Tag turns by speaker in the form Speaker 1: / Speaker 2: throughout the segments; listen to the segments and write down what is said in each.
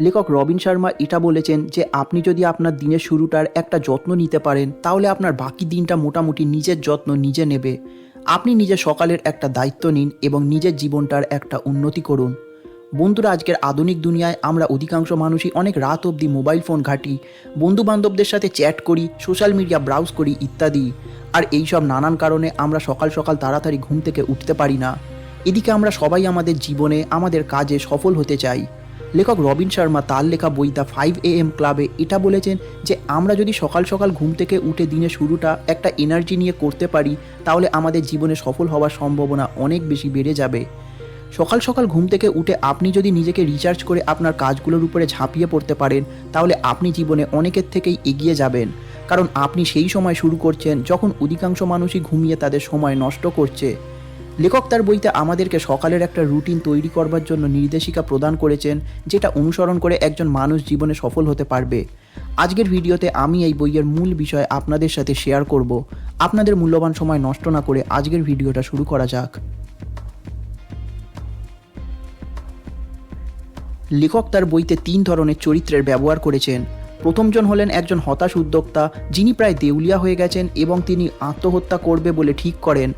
Speaker 1: লেখক রবিন শর্মা এটা বলেছেন যে আপনি যদি আপনার দিনের শুরুটার একটা যত্ন নিতে পারেন, তাহলে আপনার বাকি দিনটা মোটামুটি নিজের যত্ন নিজে নেবে। আপনি নিজের সকালের একটা দায়িত্ব নিন এবং নিজের জীবনটার একটা উন্নতি করুন। বন্ধুরা, আজকের আধুনিক দুনিয়ায় আমরা অধিকাংশ মানুষই অনেক রাত অবধি মোবাইল ফোন ঘাঁটি বন্ধু বান্ধবদের সাথে চ্যাট করি, সোশ্যাল মিডিয়া ব্রাউজ করি ইত্যাদি। আর এই সব নানান কারণে আমরা সকাল সকাল তাড়াতাড়ি ঘুম থেকে উঠতে পারি না। এদিকে আমরা সবাই আমাদের জীবনে, আমাদের কাজে সফল হতে চাই। লেখক রবিন শর্মা তার লেখা বই দ্য ফাইভ এ এম ক্লাবে এটা বলেছেন যে, আমরা যদি সকাল সকাল ঘুম থেকে উঠে দিনের শুরুটা একটা এনার্জি নিয়ে করতে পারি, তাহলে আমাদের জীবনে সফল হওয়ার সম্ভাবনা অনেক বেশি বেড়ে যাবে। সকাল সকাল ঘুম থেকে উঠে আপনি যদি নিজেকে রিচার্জ করে আপনার কাজগুলোর উপরে ঝাঁপিয়ে পড়তে পারেন, তাহলে আপনি জীবনে অনেকের থেকেই এগিয়ে যাবেন। কারণ আপনি সেই সময় শুরু করছেন যখন অধিকাংশ মানুষই ঘুমিয়ে তাদের সময় নষ্ট করছে। লেখক তার বইতে আমাদেরকে সকালের একটা রুটিন তৈরি করবার জন্য নির্দেশিকা প্রদান করেছেন, যেটা অনুসরণ করে একজন মানুষ জীবনে সফল হতে পারবে। আজকের ভিডিওতে আমি এই বইয়ের মূল বিষয় আপনাদের সাথে শেয়ার করব। আপনাদের মূল্যবান সময় নষ্ট না করে আজকের ভিডিওটা শুরু করা যাক। লেখক তার বইতে তিন ধরনের চরিত্রের ব্যবহার করেছেন। প্রথমজন হলেন একজন হতাশ উদ্যোক্তা, যিনি প্রায় দেউলিয়া হয়ে গেছেন এবং তিনি আত্মহত্যা করবে বলে ঠিক করেন।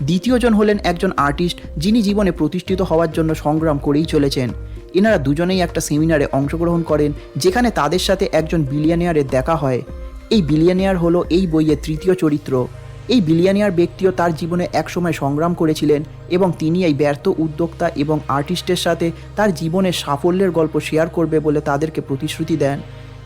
Speaker 1: দ্বিতীয়জন হলেন একজন আর্টিস্ট যিনি জীবনে প্রতিষ্ঠিত হওয়ার জন্য সংগ্রাম করেই চলেছেন। এনারা দুজনেই একটা সেমিনারে অংশগ্রহণ করেন, যেখানে তাদের সাথে একজন বিলিয়নিয়ারের দেখা হয়। এই বিলিয়নিয়ার হলো এই বইয়ের তৃতীয় চরিত্র। এই বিলিয়নিয়ার ব্যক্তিও তার জীবনে একসময় সংগ্রাম করেছিলেন এবং তিনি এই ব্যর্থ উদ্যোক্তা এবং আর্টিস্টের সাথে তার জীবনের সাফল্যের গল্প শেয়ার করবে বলে তাদেরকে প্রতিশ্রুতি দেন।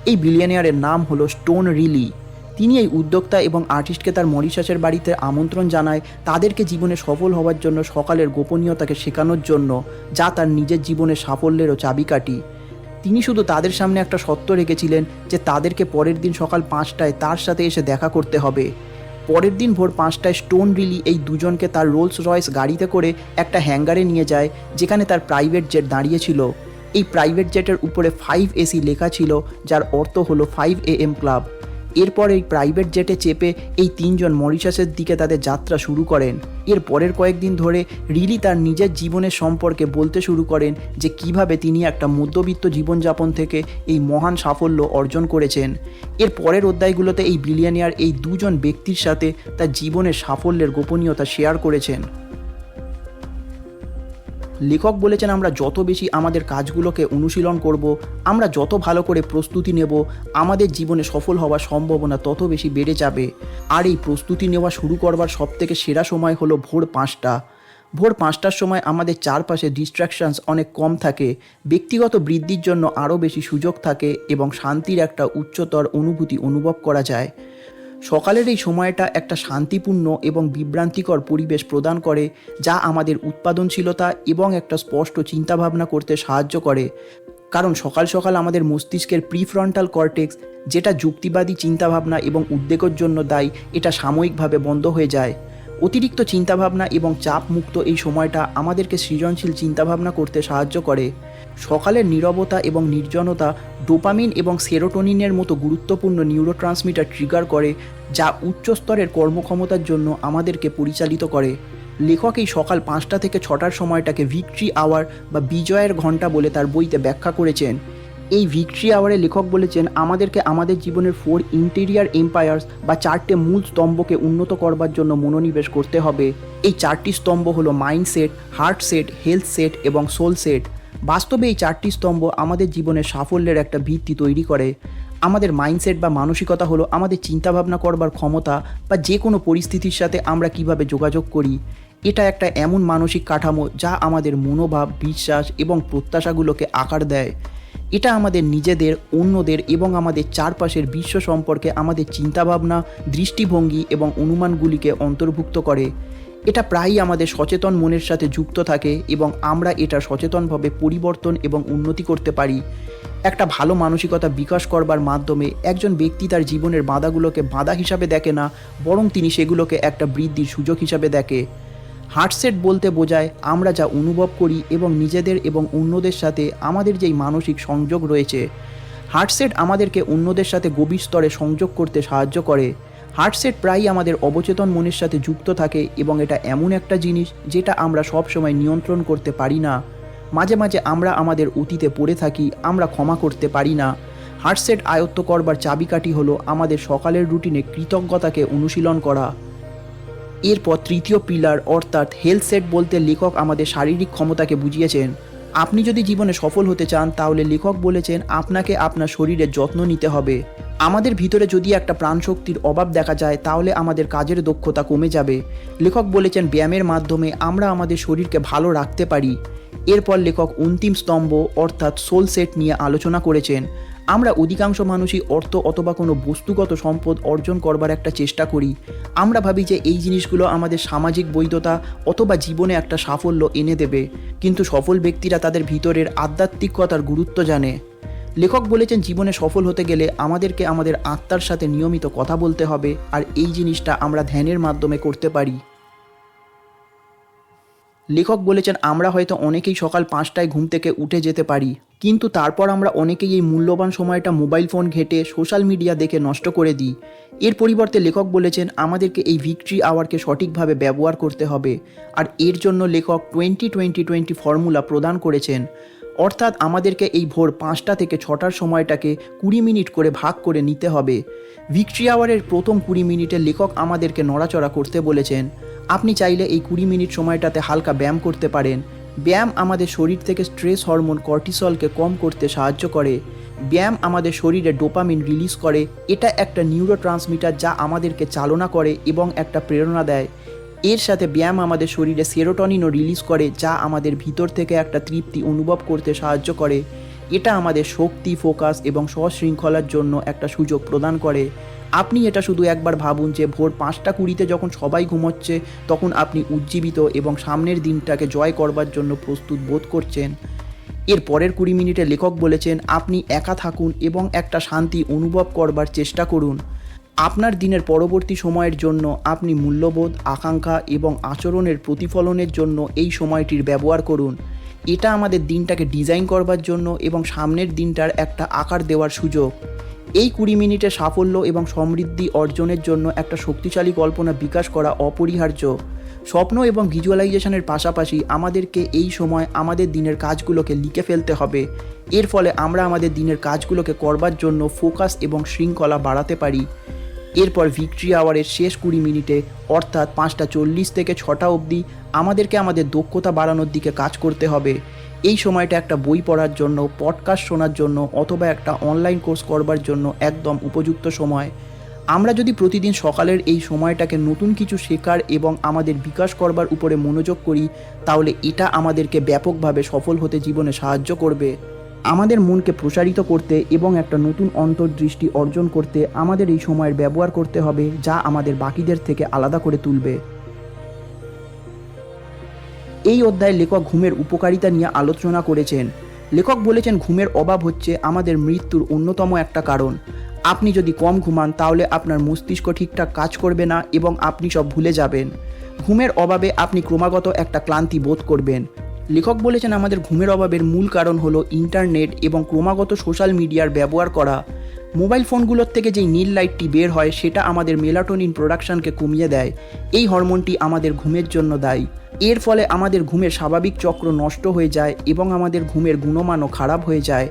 Speaker 1: এই বিলিয়নিয়ারের নাম হলো স্টোন রিলি। তিনি এই উদ্যোক্তা এবং আর্টিস্টকে তার মরিশাসের বাড়িতে আমন্ত্রণ জানায়, তাদেরকে জীবনে সফল হওয়ার জন্য সকালের গোপনীয়তাকে শেখানোর জন্য, যা তার নিজের জীবনের সাফল্যেরও চাবিকাঠি। তিনি শুধু তাদের সামনে একটা সত্য রেখেছিলেন যে তাদেরকে পরের দিন সকাল পাঁচটায় তার সাথে এসে দেখা করতে হবে। পরের দিন ভোর পাঁচটায় স্টোন রিলি এই দুজনকে তার রোলস রয়েস গাড়িতে করে একটা হ্যাঙ্গারে নিয়ে যায়, যেখানে তার প্রাইভেট জেট দাঁড়িয়েছিল। এই প্রাইভেট জেটের উপরে ফাইভ এসি লেখা ছিল, যার অর্থ হলো ফাইভ এ এম ক্লাব এরপর এই প্রাইভেট জেটে চেপে এই তিনজন মরিশাসের দিকে তাদের যাত্রা শুরু করেন। এর পরের কয়েকদিন ধরে রিলি তার নিজের জীবনের সম্পর্কে বলতে শুরু করেন যে কীভাবে তিনি একটা মধ্যবিত্ত জীবনযাপন থেকে এই মহান সাফল্য অর্জন করেছেন। এর পরের অধ্যায়গুলোতে এই বিলিয়নিয়ার এই দুজন ব্যক্তির সাথে তার জীবনের সাফল্যের গোপনীয়তা শেয়ার করেছেন। লেখক বলেছেন, আমরা যত বেশি আমাদের কাজগুলোকে অনুশীলন করব, আমরা যত ভালো করে প্রস্তুতি নেব, আমাদের জীবনে সফল হওয়ার সম্ভাবনা তত বেশি বেড়ে যাবে। আর এই প্রস্তুতি নেওয়া শুরু করবার সবথেকে সেরা সময় হলো ভোর পাঁচটা। ভোর পাঁচটার সময় আমাদের চারপাশে ডিস্ট্র্যাকশনস অনেক কম থাকে, ব্যক্তিগত বৃদ্ধির জন্য আরও বেশি সুযোগ থাকে এবং শান্তির একটা উচ্চতর অনুভূতি অনুভব করা যায়। সকালের এই সময়টা একটা শান্তিপূর্ণ এবং বিভ্রান্তিকর পরিবেশ প্রদান করে, যা আমাদের উৎপাদনশীলতা এবং একটা স্পষ্ট চিন্তাভাবনা করতে সাহায্য করে। কারণ সকাল সকাল আমাদের মস্তিষ্কের প্রিফ্রন্টাল কর্টেক্স, যেটা যুক্তিবাদী চিন্তাভাবনা এবং উদ্বেগের জন্য দায়ী, এটা সাময়িকভাবে বন্ধ হয়ে যায়। অতিরিক্ত চিন্তাভাবনা এবং চাপ মুক্ত এই সময়টা আমাদেরকে সৃজনশীল চিন্তাভাবনা করতে সাহায্য করে। সকালের নীরবতা এবং নির্জনতা ডোপামিন এবং সেরোটোনিনের মতো গুরুত্বপূর্ণ নিউরোট্রান্সমিটার ট্রিগার করে, যা উচ্চ স্তরের কর্মক্ষমতার জন্য আমাদেরকে পরিচালিত করে। লেখক এই সকাল পাঁচটা থেকে ছটার সময়টাকে ভিক্টরি আওয়ার বা বিজয়ের ঘণ্টা বলে তার বইতে ব্যাখ্যা করেছেন। এই ভিক্টরি আওয়ারে লেখক বলেছেন, আমাদেরকে আমাদের জীবনের ফোর ইন্টেরিয়ার এম্পায়ার্স বা চারটে মূল স্তম্ভকে উন্নত করবার জন্য মনোনিবেশ করতে হবে। এই চারটি স্তম্ভ হলো mind set heart set health set এবং সোল সেট বাস্তবে এই চারটি স্তম্ভ আমাদের জীবনের সাফল্যের একটা ভিত্তি তৈরি করে। আমাদের মাইন্ডসেট বা মানসিকতা হলো আমাদের চিন্তাভাবনা করবার ক্ষমতা বা যে কোনো পরিস্থিতির সাথে আমরা কীভাবে যোগাযোগ করি। এটা একটা এমন মানসিক কাঠামো যা আমাদের মনোভাব, বিশ্বাস এবং প্রত্যাশাগুলোকে আকার দেয়। এটা আমাদের নিজেদের, অন্যদের এবং আমাদের চারপাশের বিশ্ব সম্পর্কে আমাদের চিন্তাভাবনা, দৃষ্টিভঙ্গি এবং অনুমানগুলিকে অন্তর্ভুক্ত করে। এটা প্রায়ই আমাদের সচেতন মনের সাথে যুক্ত থাকে এবং আমরা এটা সচেতনভাবে পরিবর্তন এবং উন্নতি করতে পারি। একটা ভালো মানসিকতা বিকাশ করবার মাধ্যমে একজন ব্যক্তি তার জীবনের বাধাগুলোকে বাধা হিসাবে দেখে না, বরং তিনি সেগুলোকে একটা বৃদ্ধির সুযোগ হিসাবে দেখে। হার্টসেট বলতে বোঝায়, আমরা যা অনুভব করি এবং নিজেদের এবং অন্যদের সাথে আমাদের যেই মানসিক সংযোগ রয়েছে। হার্টসেট আমাদেরকে অন্যদের সাথে গভীর স্তরে সংযোগ করতে সাহায্য করে। হার্টসেট প্রায়ই আমাদের অবচেতন মনের সাথে যুক্ত থাকে এবং এটা এমন একটা জিনিস যেটা আমরা সব সময় নিয়ন্ত্রণ করতে পারি না। মাঝে মাঝে আমরা আমাদের অতীতে পড়ে থাকি, আমরা ক্ষমা করতে পারি না। হার্টসেট আয়ত্ত করবার চাবিকাঠি হলো আমাদের সকালের রুটিনে কৃতজ্ঞতাকে অনুশীলন করা। এরপর তৃতীয় পিলার অর্থাৎ হেলথ সেট বলতে লেখক আমাদের শারীরিক ক্ষমতাকে বুঝিয়েছেন। আপনি যদি জীবনে সফল হতে চান, তাহলে লেখক বলেছেন, আপনাকে আপনার শরীরের যত্ন নিতে হবে। আমাদের ভিতরে যদি একটা প্রাণশক্তির অভাব দেখা যায়, তাহলে আমাদের কাজের দক্ষতা কমে যাবে। লেখক বলেছেন, ব্যায়ামের মাধ্যমে আমরা আমাদের শরীরকে ভালো রাখতে পারি। এরপর লেখক অন্তিম স্তম্ভ অর্থাৎ সোল সেট নিয়ে আলোচনা করেছেন। আমরা অধিকাংশ মানুষই অর্থ অথবা কোনো বস্তুগত সম্পদ অর্জন করবার একটা চেষ্টা করি। আমরা ভাবি যে এই জিনিসগুলো আমাদের সামাজিক বৈধতা অথবা জীবনে একটা সাফল্য এনে দেবে। কিন্তু সফল ব্যক্তিরা তাদের ভিতরের আধ্যাত্মিকতার গুরুত্ব জানে। লেখক বলেছেন, জীবনে সফল হতে গেলে আমাদেরকে আমাদের আত্মার সাথে নিয়মিত কথা বলতে হবে, আর এই জিনিসটা আমরা ধ্যানের মাধ্যমে করতে পারি। লেখক বলেছেন, আমরা হয়তো অনেকেই সকাল পাঁচটায় ঘুম থেকে উঠে যেতে পারি কিন্তু তারপর আমরা অনেকেই এই মূল্যবান সময়টা মোবাইল ফোন ঘেটে সোশ্যাল মিডিয়া দেখে নষ্ট করে দিই। এর পরিবর্তে লেখক বলেছেন, আমাদেরকে এই ভিক্টরি আওয়ারকে সঠিকভাবে ব্যবহার করতে হবে। আর এর জন্য লেখক টোয়েন্টি টোয়েন্টি টোয়েন্টি ফর্মুলা প্রদান করেছেন। অর্থাৎ আমাদেরকে এই ভোর পাঁচটা থেকে ছটার সময়টাকে কুড়ি মিনিট করে ভাগ করে নিতে হবে। ভিক্টরি আওয়ারের প্রথম কুড়ি মিনিটে লেখক আমাদেরকে নড়াচড়া করতে বলেছেন, আপনি চাইলে এই কুড়ি মিনিট সময়টাতে হালকা ব্যায়াম করতে পারেন। ব্যায়াম আমাদের শরীর থেকে স্ট্রেস হরমোন কর্টিসলকে কম করতে সাহায্য করে। ব্যায়াম আমাদের শরীরে ডোপামিন রিলিজ করে। এটা একটা নিউরো ট্রান্সমিটার যা আমাদেরকে চালনা করে এবং একটা প্রেরণা দেয়। এর সাথে ব্যায়াম আমাদের শরীরে সেরোটনিনও রিলিজ করে, যা আমাদের ভিতর থেকে একটা তৃপ্তি অনুভব করতে সাহায্য করে। এটা আমাদের শক্তি ফোকাস এবং সশৃঙ্খলার জন্য একটা সুযোগ প্রদান করে। আপনি এটা শুধু একবার ভাবুন যে ভোর পাঁচটা কুড়িতে যখন সবাই ঘুমোচ্ছে, তখন আপনি উজ্জীবিত এবং সামনের দিনটাকে জয় করবার জন্য প্রস্তুত বোধ করছেন। এর পরের কুড়ি মিনিটে লেখক বলেছেন, আপনি একা থাকুন এবং একটা শান্তি অনুভব করবার চেষ্টা করুন। আপনার দিনের পরবর্তী সময়ের জন্য আপনি মূল্যবোধ, আকাঙ্ক্ষা এবং আচরণের প্রতিফলনের জন্য এই সময়টির ব্যবহার করুন। এটা আমাদের দিনটাকে ডিজাইন করবার জন্য এবং সামনের দিনটার একটা আকার দেওয়ার সুযোগ। এই কুড়ি মিনিটে সাফল্য এবং সমৃদ্ধি অর্জনের জন্য একটা শক্তিশালী কল্পনা বিকাশ করা অপরিহার্য। স্বপ্ন এবং ভিজুয়ালাইজেশনের পাশাপাশি আমাদেরকে এই সময় আমাদের দিনের কাজগুলোকে লিখে ফেলতে হবে। এর ফলে আমরা আমাদের দিনের কাজগুলোকে করবার জন্য ফোকাস এবং শৃঙ্খলা বাড়াতে পারি। এরপর ভিক্টরি আওয়ারের শেষ কুড়ি মিনিটে, অর্থাৎ পাঁচটা চল্লিশ থেকে ছটা অবধি, আমাদেরকে আমাদের দক্ষতা বাড়ানোর দিকে কাজ করতে হবে। এই সময়টা একটা বই পড়ার জন্য পডকাস্ট শোনার জন্য অথবা একটা অনলাইন কোর্স করবার জন্য একদম উপযুক্ত সময়। আমরা যদি প্রতিদিন সকালের এই সময়টাকে নতুন কিছু শেখার এবং আমাদের বিকাশ করবার উপরে মনোযোগ করি, তাহলে এটা আমাদেরকে ব্যাপকভাবে সফল হতে জীবনে সাহায্য করবে। আমাদের মনকে প্রসারিত করতে এবং একটা নতুন অন্তর্দৃষ্টি অর্জন করতে আমাদের এই সময়ের ব্যবহার করতে হবে, যা আমাদের বাকিদের থেকে আলাদা করে তুলবে। এই অধ্যায়ে লেখক ঘুমের উপকারিতা নিয়ে আলোচনা করেছেন। লেখক বলেছেন, ঘুমের অভাব হচ্ছে আমাদের মৃত্যুর অন্যতম একটা কারণ। আপনি যদি কম ঘুমান, তাহলে আপনার মস্তিষ্ক ঠিকঠাক কাজ করবে না এবং আপনি সব ভুলে যাবেন। ঘুমের অভাবে আপনি ক্রমাগত একটা ক্লান্তি বোধ করবেন। লেখক বলেছেন, আমাদের ঘুমের অভাবের মূল কারণ হলো ইন্টারনেট এবং ক্রমাগত সোশ্যাল মিডিয়ার ব্যবহার করা। মোবাইল ফোনগুলোর থেকে যেই নীল লাইটটি বের হয়, সেটা আমাদের মেলাটোনিন প্রোডাকশনকে কমিয়ে দেয়। এই হরমোনটি আমাদের ঘুমের জন্য দায়ী। এর ফলে আমাদের ঘুমের স্বাভাবিক চক্র নষ্ট হয়ে যায় এবং আমাদের ঘুমের গুণমানও খারাপ হয়ে যায়।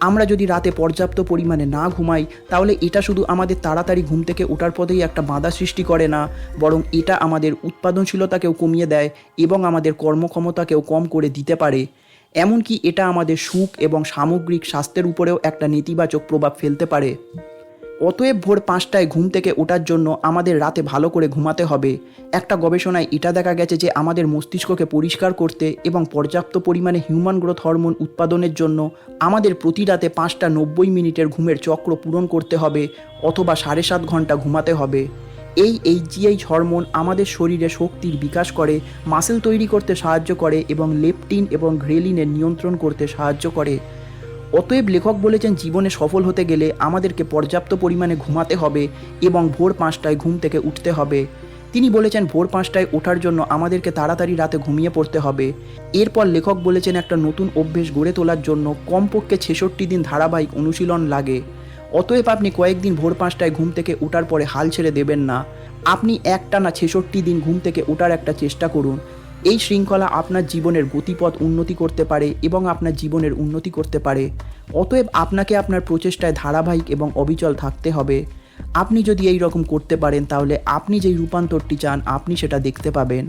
Speaker 1: আমরা যদি রাতে পর্যাপ্ত পরিমাণে না ঘুমাই, তাহলে এটা শুধু আমাদের তাড়াতাড়ি ঘুম থেকে ওঠার পথেই একটা বাধা সৃষ্টি করে না, বরং এটা আমাদের উৎপাদনশীলতাকেও কমিয়ে দেয় এবং আমাদের কর্মক্ষমতাকেও কম করে দিতে পারে। এমনকি এটা আমাদের সুখ এবং সামগ্রিক স্বাস্থ্যের উপরেও একটা নেতিবাচক প্রভাব ফেলতে পারে। অতএব ভোর পাঁচটায় ঘুম থেকে ওঠার জন্য আমাদের রাতে ভালো করে ঘুমাতে হবে। একটা গবেষণায় এটা দেখা গেছে যে আমাদের মস্তিষ্ককে পরিষ্কার করতে এবং পর্যাপ্ত পরিমাণে হিউম্যান গ্রোথ হরমোন উৎপাদনের জন্য আমাদের প্রতি রাতে পাঁচটা নব্বই মিনিটের ঘুমের চক্র পূরণ করতে হবে অথবা সাড়ে সাত ঘণ্টা ঘুমাতে হবে। এই এইচজিএইচ হরমোন আমাদের শরীরে শক্তির বিকাশ করে মাসেল তৈরি করতে সাহায্য করে এবং লেপটিন এবং ঘ্রেলিনের নিয়ন্ত্রণ করতে সাহায্য করে। অতএব লেখক বলেছেন, জীবনে সফল হতে গেলে আমাদেরকে পর্যাপ্ত পরিমাণে ঘুমাতে হবে এবং ভোর পাঁচটায় ঘুম থেকে উঠতে হবে। তিনি বলেছেন, ভোর পাঁচটায় ওঠার জন্য আমাদেরকে তাড়াতাড়ি রাতে ঘুমিয়ে পড়তে হবে। এরপর লেখক বলেছেন, একটা নতুন অভ্যেস গড়ে তোলার জন্য কমপক্ষে ছেষট্টি দিন ধারাবাহিক অনুশীলন লাগে। অতএব আপনি কয়েকদিন ভোর পাঁচটায় ঘুম থেকে ওঠার পরে হাল ছেড়ে দেবেন না। আপনি একটানা ছেষট্টি দিন ঘুম থেকে ওঠার একটা চেষ্টা করুন। এই শৃঙ্খলা আপনার জীবনের গতিপথ উন্নতি করতে পারে এবং আপনার জীবনের উন্নতি করতে পারে। অতএব আপনাকে আপনার প্রচেষ্টায় ধারাবাহিক এবং অবিচল থাকতে হবে। আপনি যদি এই রকম করতে পারেন তাহলে আপনি যেই রূপান্তরটি চান, আপনি সেটা দেখতে পাবেন।